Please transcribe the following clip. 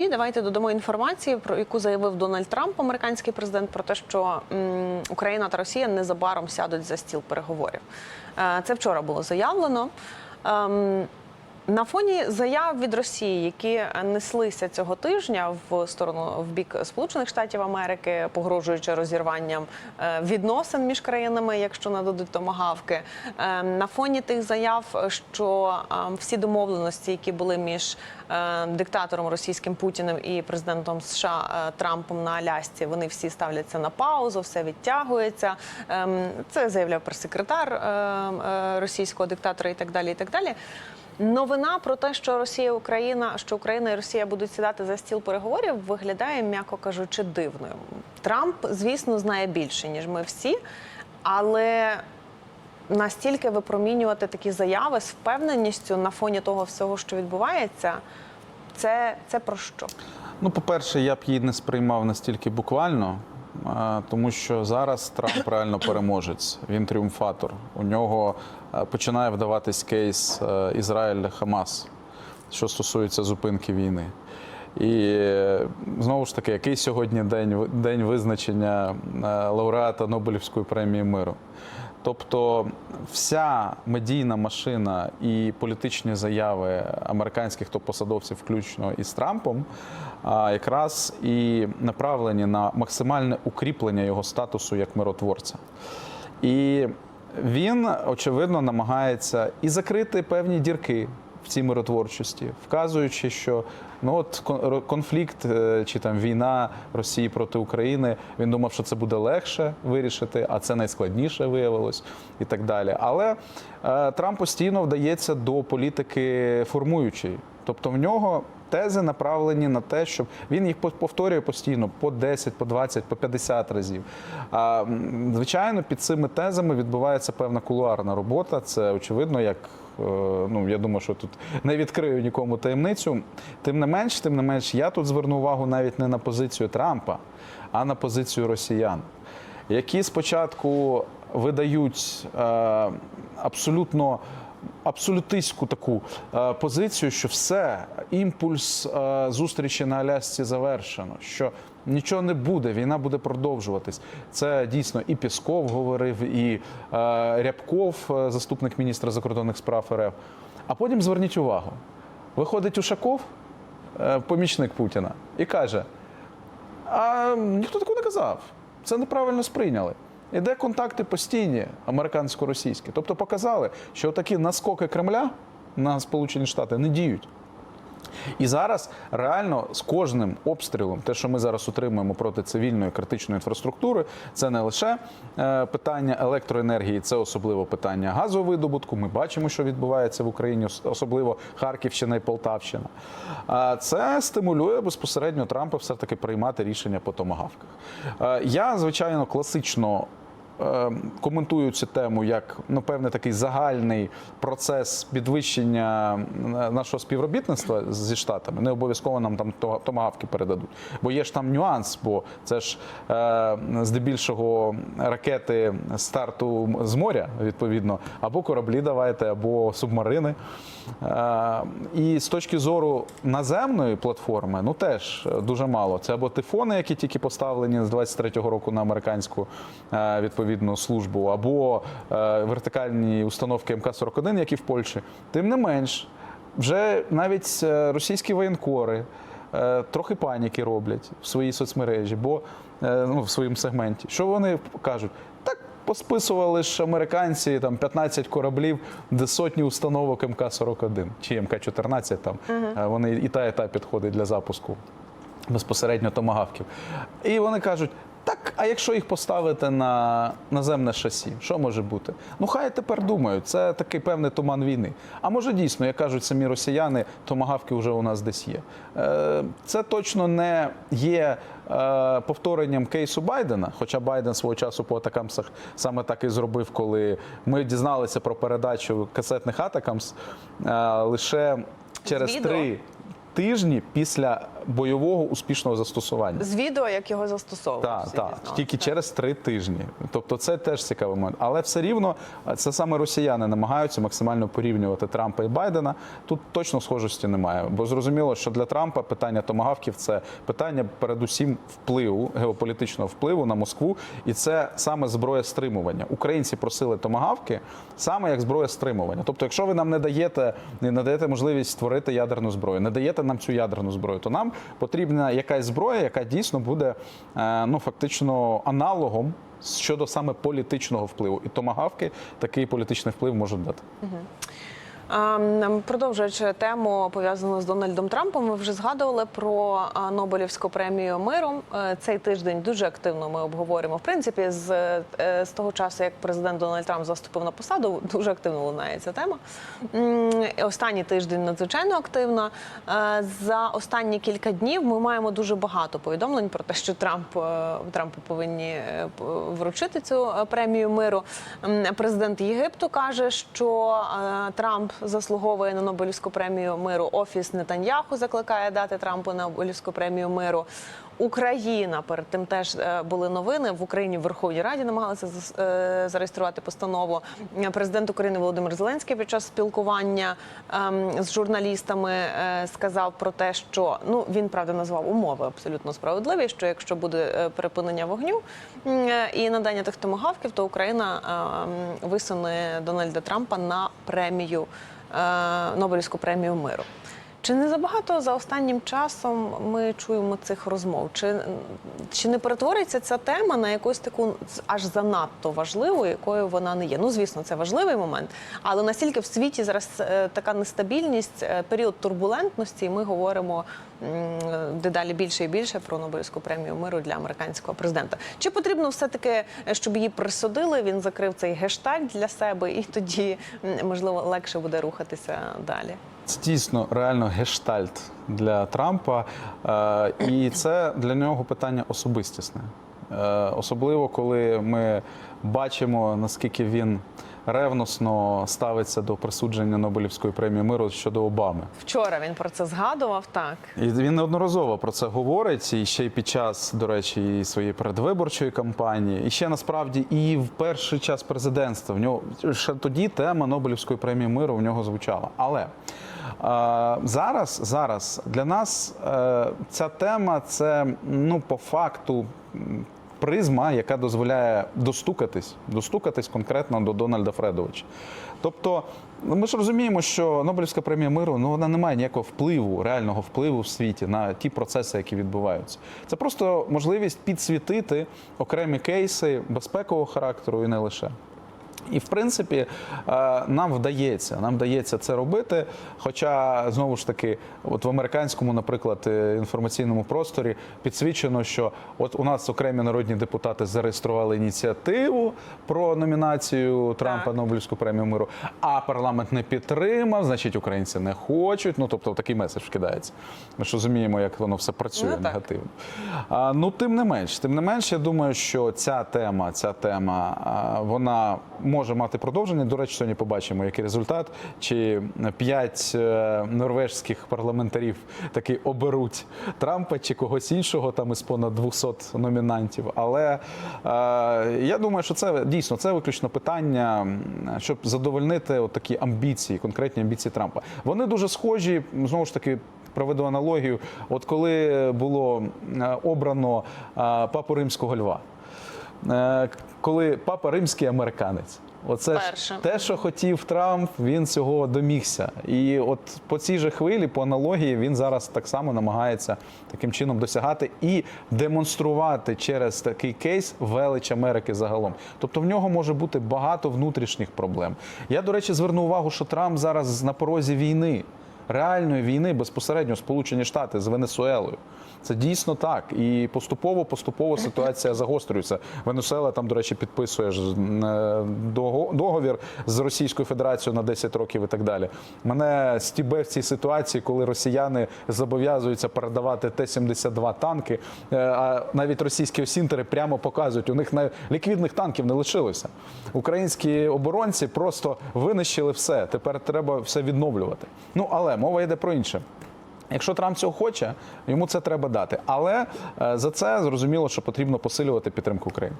І давайте додамо інформації, про яку заявив Дональд Трамп, американський президент, про те, що Україна та Росія незабаром сядуть за стіл переговорів. Е, Це вчора було заявлено. На фоні заяв від Росії, які неслися цього тижня в сторону в бік Сполучених Штатів Америки, погрожуючи розірванням е, відносин між країнами, якщо нададуть томагавки, е, на фоні тих заяв, що е, всі домовленості, які були між диктатором російським Путіним і президентом США Трампом на Алясці, вони всі ставляться на паузу, все відтягується. Ем, Це заявляв прес-секретар російського диктатора і так далі. І так далі. Новина про те, що Росія, Україна, що Україна і Росія будуть сідати за стіл переговорів, виглядає, м'яко кажучи, дивною. Трамп, звісно, знає більше ніж ми всі, але настільки випромінювати такі заяви з впевненістю на фоні того всього, що відбувається, це, це про що? Ну, по-перше, я б її не сприймав настільки буквально, тому що зараз Трамп реально переможець. Він тріумфатор. У нього е, починає вдаватись кейс е, Ізраїль-Хамас, що стосується зупинки війни. І е, знову ж таки, який сьогодні день, день визначення лауреата Нобелівської премії миру? Тобто вся медійна машина і політичні заяви американських топ-посадовців, включно із Трампом, якраз і направлені на максимальне укріплення його статусу як миротворця. І він, очевидно, намагається і закрити певні дірки в цій миротворчості, вказуючи, що ну от кон- конфлікт е, чи там війна Росії проти України. Він думав, що це буде легше вирішити, а це найскладніше виявилось і так далі. Але е, Трамп постійно вдається до політики формуючої, тобто в нього. Тези направлені на те, щоб він їх повторює постійно по 10, по 20, по 50 разів. А звичайно, під цими тезами відбувається певна кулуарна робота. Це очевидно, як е, ну я думаю, що тут не відкрию нікому таємницю. Тим не менш, тим не менш, я тут зверну увагу навіть не на позицію Трампа, а на позицію росіян, які спочатку видають е, абсолютно абсолютистську таку е, позицію, що все, імпульс е, зустрічі на Алясці завершено, що нічого не буде, війна буде продовжуватись. Це дійсно і Пісков говорив, і е, Рябков, е, заступник міністра закордонних справ РФ. А потім зверніть увагу: виходить Ушаков, е, помічник Путіна, і каже: а ніхто такого не казав. Це неправильно сприйняли. Іде контакти постійні, американсько-російські. Тобто показали, що такі наскоки Кремля на Сполучені Штати не діють. І зараз реально з кожним обстрілом, те, що ми зараз отримуємо проти цивільної критичної інфраструктури, це не лише е, питання електроенергії, це особливо питання газовидобутку. Ми бачимо, що відбувається в Україні, особливо Харківщина і Полтавщина. Це стимулює безпосередньо Трампа все таки приймати рішення по томагавках. Е, Я, звичайно, класично е, коментую цю тему як ну, певний такий загальний процес підвищення е, нашого співробітництва зі штатами. Не обов'язково нам там томагавки передадуть. Бо є ж там нюанс, бо це ж е, здебільшого ракети старту з моря, відповідно, або кораблі давайте, або субмарини. І з точки зору наземної платформи, ну теж дуже мало. Це або тифони, які тільки поставлені з 23-го року на американську е, відповідну службу, або е, вертикальні установки МК-41, які в Польщі. Тим не менш, вже навіть е, російські воєнкори. е, Трохи паніки роблять в своїй соцмережі, бо ну, в своєму сегменті. Що вони кажуть? Так посписували ж американці там 15 кораблів, де сотні установок МК-41 чи МК-14 там. Е, Вони і та, і та підходить для запуску безпосередньо томагавків. І вони кажуть: а якщо їх поставити на наземне шасі, що може бути? Ну хай тепер думають, це такий певний туман війни. А може дійсно, як кажуть самі росіяни, томагавки вже у нас десь є. Е, Це точно не є е, повторенням кейсу Байдена, хоча Байден свого часу по атакамсах саме так і зробив, коли ми дізналися про передачу касетних атакамс е, лише через три тижні після бойового успішного застосування. З відео, як його застосовують. Так, так, тільки через три тижні. Тобто це теж цікавий момент. Але все рівно це саме росіяни намагаються максимально порівнювати Трампа і Байдена. Тут точно схожості немає. Бо зрозуміло, що для Трампа питання томагавків це питання передусім впливу, геополітичного впливу на Москву, і це саме зброя стримування. Українці просили томагавки саме як зброя стримування. Тобто, якщо ви нам не даєте, не надаєте можливість створити ядерну зброю, не даєте нам цю ядерну зброю, то нам потрібна якась зброя, яка дійсно буде е, ну фактично аналогом щодо саме політичного впливу. І томагавки такий політичний вплив можуть дати. М, Продовжуючи тему пов'язану з Дональдом Трампом, ми вже згадували про Нобелівську премію миру. Е, Цей тиждень дуже активно ми обговорюємо. В принципі, з, е, з того часу, як президент Дональд Трамп заступив на посаду, дуже активно лунає ця тема. Останній тиждень надзвичайно активно. Е, За останні кілька днів ми маємо дуже багато повідомлень про те, що Трамп Трампу повинні вручити цю премію миру. Президент Єгипту каже, що Трамп заслуговує на Нобелівську премію миру. Офіс Нетаньяху закликає дати Трампу Нобелівську премію миру. Україна перед тим теж е, були новини в Україні в Верховній Раді намагалися е, зареєструвати постанову. Е, Президент України Володимир Зеленський під час спілкування ем, з журналістами сказав про те, що ну він правда назвав умови абсолютно справедливі. Що якщо буде припинення вогню і надання тих томагавків, то Україна ем, висуне Дональда Трампа на премію Нобелівську премію миру. Чи не забагато за останнім часом ми чуємо цих розмов? Чи, чи не перетвориться ця тема на якусь таку аж занадто важливу, якою вона не є? Ну, звісно, це важливий момент, але настільки в світі зараз е, така нестабільність, е, період турбулентності, і ми говоримо дедалі більше і більше про Нобелівську премію миру для американського президента. Чи потрібно все-таки, е, щоб її присудили? Він закрив цей гештальт для себе, і тоді можливо легше буде рухатися далі. Це дійсно реально гештальт для Трампа, е, і це для нього питання особистісне. Е, Особливо, коли ми бачимо, наскільки він ревносно ставиться до присудження Нобелівської премії миру щодо Обами. Вчора він про це згадував. Так І він неодноразово про це говорить, і ще й під час, до речі, і своєї передвиборчої кампанії, і ще насправді і в перший час президентства. В нього ще тоді тема Нобелівської премії миру в нього звучала. Але зараз, зараз для нас е, ця тема це ну по факту. Призма, яка дозволяє достукатись, достукатись конкретно до Дональда Фредовича. Тобто, ну, ми ж розуміємо, що Нобелівська премія миру ну вона не має ніякого впливу, реального впливу в світі на ті процеси, які відбуваються. Це просто можливість підсвітити окремі кейси безпекового характеру і не лише. І в принципі е, нам вдається, нам вдається це робити. Хоча знову ж таки, от в американському, наприклад, е, інформаційному просторі підсвічено, що от у нас окремі народні депутати зареєстрували ініціативу про номінацію Трампа Так. Нобелівську премію миру, а парламент не підтримав, значить українці не хочуть. Ну тобто такий меседж вкидається. Ми ж розуміємо, як воно все працює Ну, негативно. А, ну тим не менш, тим не менш, я думаю, що ця тема, ця тема, вона може мати продовження. До речі, сьогодні побачимо, який результат. Чи п'ять е, норвежських парламентарів таки оберуть Трампа чи когось іншого, там із понад 200 номінантів. Але е, я думаю, що це дійсно це виключно питання, щоб задовольнити от такі амбіції, конкретні амбіції Трампа. Вони дуже схожі, знову ж таки. Проведу аналогію. От коли було е, обрано папу римського льва, коли папа римський американець. Оце ж Перше. те, що хотів Трамп, він цього домігся. І от по цій же хвилі, по аналогії, він зараз так само намагається таким чином досягати і демонструвати через такий кейс велич Америки загалом. Тобто в нього може бути багато внутрішніх проблем. Я, до речі, зверну увагу, що Трамп зараз на порозі війни. Реальної війни безпосередньо Сполучені Штати з Венесуелою. Це дійсно так. І поступово, поступово ситуація загострюється. Венесуела там, до речі, підписує е, дого- договір з Російською Федерацією на 10 років і так далі. Мене стібе в цій ситуації, коли росіяни зобов'язуються передавати Т-72 танки, е, а навіть російські осінтери прямо показують, у них на ліквідних танків не лишилося. Українські оборонці просто винищили все. Тепер треба все відновлювати. Ну але мова йде про інше. Якщо Трамп цього хоче, йому це треба дати. Але е, за це зрозуміло, що потрібно посилювати підтримку України.